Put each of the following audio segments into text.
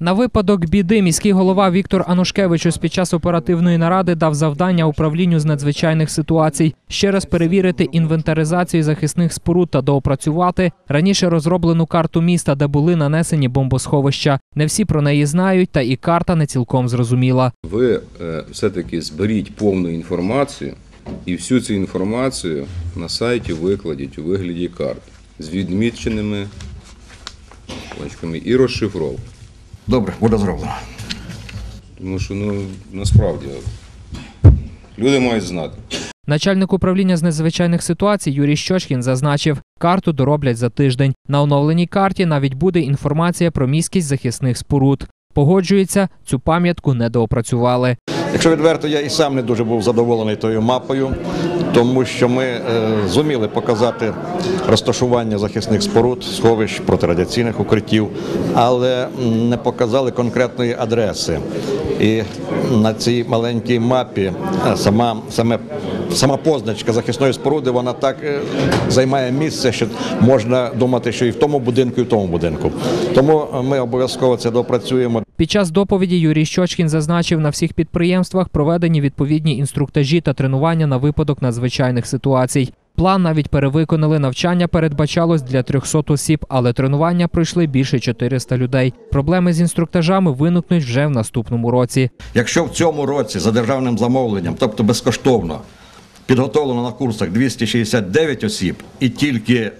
На випадок біди міський голова Віктор Анушкевичус під час оперативної наради дав завдання управлінню з надзвичайних ситуацій ще раз перевірити інвентаризацію захисних споруд та доопрацювати раніше розроблену карту міста, де були нанесені бомбосховища. Не всі про неї знають, та і карта не цілком зрозуміла. Ви е, все-таки зберіть повну інформацію і всю цю інформацію на сайті викладіть у вигляді карт з відміченими і розшифровку. Добре, буде зроблено. Тому що ну, насправді люди мають знати. Начальник управління з надзвичайних ситуацій Юрій Щочкін зазначив, карту дороблять за тиждень. На оновленій карті навіть буде інформація про міськість захисних споруд. Погоджується, цю пам'ятку не доопрацювали. Якщо відверто, я і сам не дуже був задоволений тою мапою, тому що ми е, зуміли показати розташування захисних споруд, сховищ протирадіаційних укриттів, але не показали конкретної адреси. І на цій маленькій мапі е, сама, саме, сама позначка захисної споруди вона так е, займає місце, що можна думати, що і в тому будинку, і в тому будинку. Тому ми обов'язково це допрацюємо. Під час доповіді Юрій Щочкін зазначив, на всіх підприємствах проведені відповідні інструктажі та тренування на випадок надзвичайних ситуацій. План навіть перевиконали. Навчання передбачалось для 300 осіб, але тренування пройшли більше 400 людей. Проблеми з інструктажами виникнуть вже в наступному році. Якщо в цьому році за державним замовленням, тобто безкоштовно, підготовлено на курсах 269 осіб і тільки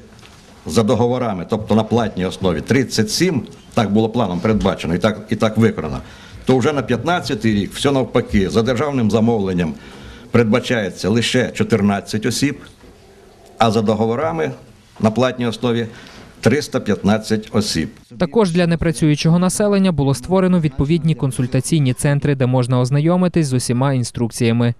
за договорами, тобто на платній основі 37, так було планом передбачено і так, і так виконано, то вже на 15 рік все навпаки, за державним замовленням передбачається лише 14 осіб, а за договорами на платній основі 315 осіб. Також для непрацюючого населення було створено відповідні консультаційні центри, де можна ознайомитись з усіма інструкціями.